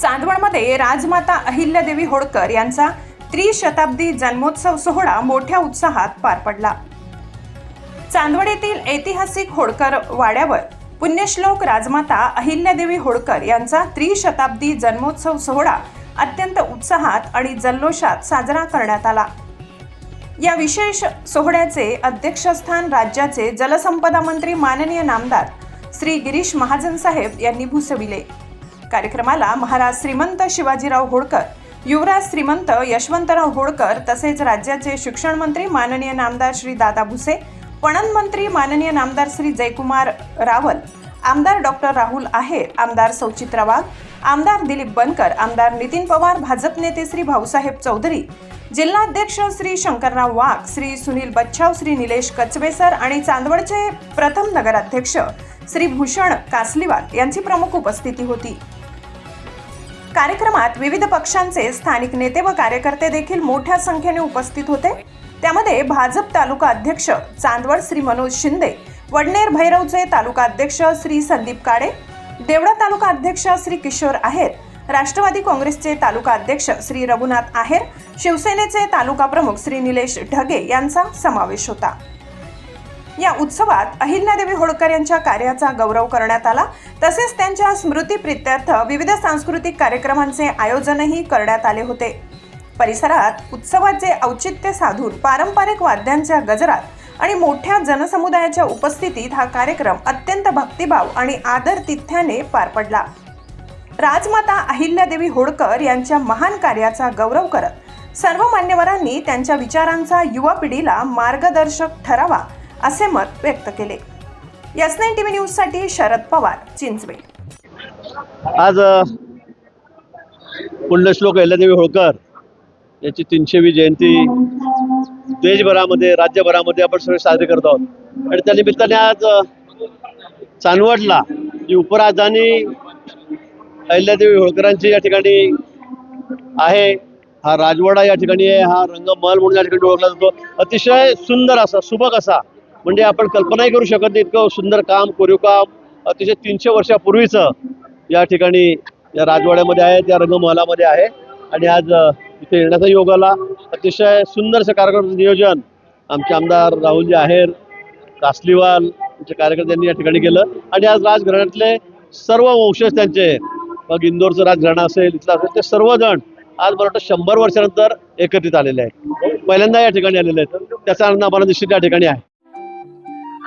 चांदवडमध्ये राजमाता अहिल्यादेवी होळकर यांचा त्रिशताब्दी जन्मोत्सव सोहळा मोठ्या उत्साहात पार पडला. चांदवड येथील ऐतिहासिक होळकर वाड्यावर पुण्यश्लोक राजमाता अहिल्यादेवी होळकर यांचा त्रिशताब्दी जन्मोत्सव सोहळा अत्यंत उत्साहात आणि जल्लोषात साजरा करण्यात आला. या विशेष सोहळ्याचे अध्यक्षस्थान राज्याचे जलसंपदा मंत्री माननीय नामदार श्री गिरीश महाजन साहेब यांनी भूसविले. कार्यक्रमाला महाराज श्रीमंत शिवाजीराव होळकर युवराज श्रीमंत यशवंतराव होळकर तसेच राज्याचे शिक्षण मंत्री माननीय नामदार श्री दादा भुसे पणन मंत्री माननीय नामदार श्री जयकुमार रावल आमदार डॉक्टर राहुल आहेर आमदार सौचित्रा वाघ आमदार दिलीप बनकर आमदार नितीन पवार भाजप नेते श्री भाऊसाहेब चौधरी जिल्हाध्यक्ष श्री शंकरराव वाघ श्री सुनील बच्छाव श्री निलेश कचवेसर आणि चांदवडचे प्रथम नगराध्यक्ष श्री भूषण कासलीवाल यांची प्रमुख उपस्थिती होती. कार्यक्रमात विविध पक्षांचे स्थानिक नेते व कार्यकर्ते देखील मोठ्या संख्येने उपस्थित होते. त्यामध्ये भाजप तालुका अध्यक्ष चांदवड श्री मनोज शिंदे वडनेर भैरवचे तालुका अध्यक्ष श्री संदीप काळे देवळा तालुका अध्यक्ष श्री किशोर आहेर राष्ट्रवादी काँग्रेसचे तालुका अध्यक्ष श्री रघुनाथ आहेर शिवसेनेचे तालुका प्रमुख श्री निलेश ढगे यांचा समावेश होता. या उत्सवात अहिल्यादेवी होळकर यांच्या कार्याचा गौरव करण्यात आला. तसेच त्यांच्या स्मृतीप्रित्यर्थ विविध सांस्कृतिक कार्यक्रमांचे आयोजनही करण्यात आले होते. परिसरात उत्सवाचे औचित्य साधून पारंपरिक वाद्यांच्या गजरात आणि मोठ्या जनसमुदायाच्या उपस्थितीत हा कार्यक्रम अत्यंत भक्तिभाव आणि आदर तिथ्याने पार पडला. राजमाता अहिल्यादेवी होळकर यांच्या महान कार्याचा गौरव करत सर्व मान्यवरांनी त्यांच्या विचारांचा युवा पिढीला मार्गदर्शक ठरावा असे मत व्यक्त केले. यस नाईन टीव्ही न्यूजसाठी शरद पवार चिंचवे आज पुण्यश्लोक अहिल्यादेवी होळकर याची तीनशेवी जयंती देशभरामध्ये राज्यभरामध्ये आपण सगळे साजरे करत आहोत. आणि त्या निमित्ताने आज चानवडला जी उपराजधानी अहिल्यादेवी होळकरांची या ठिकाणी आहे हा राजवाडा या ठिकाणी आहे हा रंगमहल म्हणून या ठिकाणी ओळखला जातो. अतिशय सुंदर असा सुबक असा म्हणजे आपण कल्पनाही करू शकत नाही इतकं सुंदर काम कोरीव काम अतिशय तीनशे वर्षापूर्वीचं या ठिकाणी या राजवाड्यामध्ये आहे त्या रंगमहलामध्ये आहे. आणि आज इथे येण्याचा योग आला. अतिशय सुंदरसं कार्यक्रमाचं नियोजन. आमचे आमदार राहुलजी आहेर कासलीवाल यांच्या कार्यकर्त्यांनी या ठिकाणी केलं. आणि आज राजघराण्यातले सर्व वंशज त्यांचे मग इंदोरचं राजघराणं असेल इथलं असेल ते सर्वजण आज मला वाटतं शंभर वर्षानंतर एकत्रित आलेले आहेत. पहिल्यांदा या ठिकाणी आलेले आहेत. त्याचा आनंद आम्हाला निश्चित या ठिकाणी आहे.